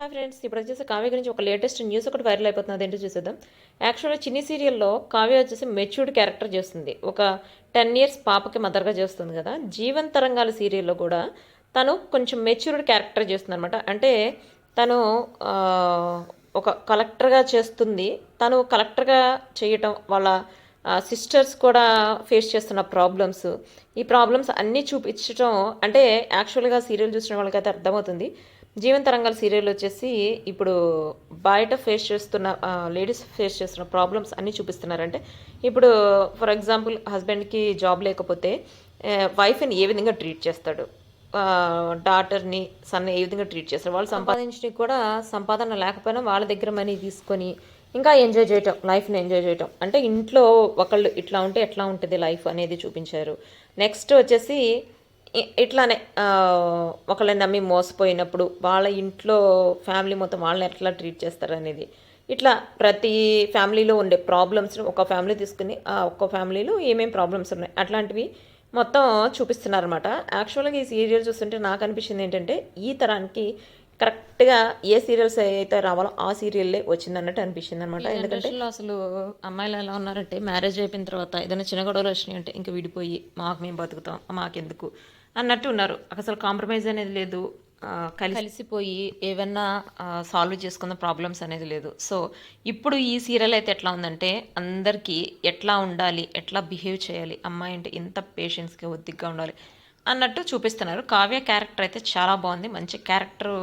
Hi friends ఇప్పుడు వచ్చేసి కావ్య గురించి ఒక లేటెస్ట్ న్యూస్ ఒకటి వైరల్ అయిపోతుంది. అదేంటో చూసేద్దాం. యాక్చువల్గా చిన్ని సీరియల్లో కావ్య వచ్చేసి మెచ్యూర్డ్ క్యారెక్టర్ చేస్తుంది. ఒక టెన్ ఇయర్స్ పాపకి మదర్గా చేస్తుంది కదా. జీవన్ తరంగాల సీరియల్లో కూడా తను కొంచెం మెచ్యూర్డ్ క్యారెక్టర్ చేస్తుంది అనమాట అంటే తను ఒక కలెక్టర్గా చేస్తుంది. తను కలెక్టర్గా చేయటం వాళ్ళ సిస్టర్స్ కూడా ఫేస్ చేస్తున్న ప్రాబ్లమ్స్ ఈ ప్రాబ్లమ్స్ అన్నీ చూపించడం అంటే యాక్చువల్గా సీరియల్ చూసిన వాళ్ళకైతే అర్థమవుతుంది. జీవన్ తరంగాల సీరియల్ వచ్చేసి ఇప్పుడు బయట ఫేస్ చేస్తున్న లేడీస్ ఫేస్ చేస్తున్న ప్రాబ్లమ్స్ అన్నీ చూపిస్తున్నారంటే ఇప్పుడు ఫర్ ఎగ్జాంపుల్ హస్బెండ్కి జాబ్ లేకపోతే వైఫ్ని ఏ విధంగా ట్రీట్ చేస్తాడు? డాటర్ని సన్ ఏ విధంగా ట్రీట్ చేస్తారు? వాళ్ళు సంపాదించడానికి కూడా సంపాదన లేకపోయినా వాళ్ళ దగ్గర మనీ తీసుకొని ఇంకా ఎంజాయ్ చేయటం లైఫ్ని ఎంజాయ్ చేయటం. అంటే ఇంట్లో ఒకళ్ళు ఇట్లా ఉంటే ఎట్లా ఉంటుంది లైఫ్ అనేది చూపించారు. నెక్స్ట్ వచ్చేసి ఇట్లానే ఒకళ్ళని నమ్మి మోసపోయినప్పుడు వాళ్ళ ఇంట్లో ఫ్యామిలీ మొత్తం వాళ్ళని ఎట్లా ట్రీట్ చేస్తారనేది. ఇట్లా ప్రతి ఫ్యామిలీలో ఉండే ప్రాబ్లమ్స్ ఒక ఫ్యామిలీ తీసుకుని ఆ ఒక్క ఫ్యామిలీలో ఏమేమి ప్రాబ్లమ్స్ ఉన్నాయి అట్లాంటివి మొత్తం చూపిస్తున్నారన్నమాట. యాక్చువల్గా ఈ సీరియల్ చూస్తుంటే నాకు అనిపించింది ఏంటంటే ఈ తరానికి కరెక్ట్గా ఏ సీరియల్స్ అయితే రావాలో ఆ సీరియల్లే వచ్చిందన్నట్టు అనిపించింది అనమాట ఎందుకంటే అసలు అమ్మాయిలు ఎలా ఉన్నారంటే మ్యారేజ్ అయిపోయిన తర్వాత ఏదైనా చిన్న గొడవలు వచ్చినాయి అంటే ఇంకా విడిపోయి మాకు మేము బతుకుతాం మాకెందుకు అన్నట్టు ఉన్నారు. అసలు కాంప్రమైజ్ అనేది లేదు. కలిసిపోయి ఏవన్నా సాల్వ్ చేసుకున్న ప్రాబ్లమ్స్ అనేది లేదు. సో ఇప్పుడు ఈ సీరియల్ అయితే ఎట్లా ఉందంటే అందరికీ ఎట్లా ఉండాలి ఎట్లా బిహేవ్ చేయాలి అమ్మాయి అంటే ఎంత పేషెన్స్గా ఒద్దిగ్గా ఉండాలి అన్నట్టు చూపిస్తున్నారు. కావ్య క్యారెక్టర్ అయితే చాలా బాగుంది. మంచి క్యారెక్టర్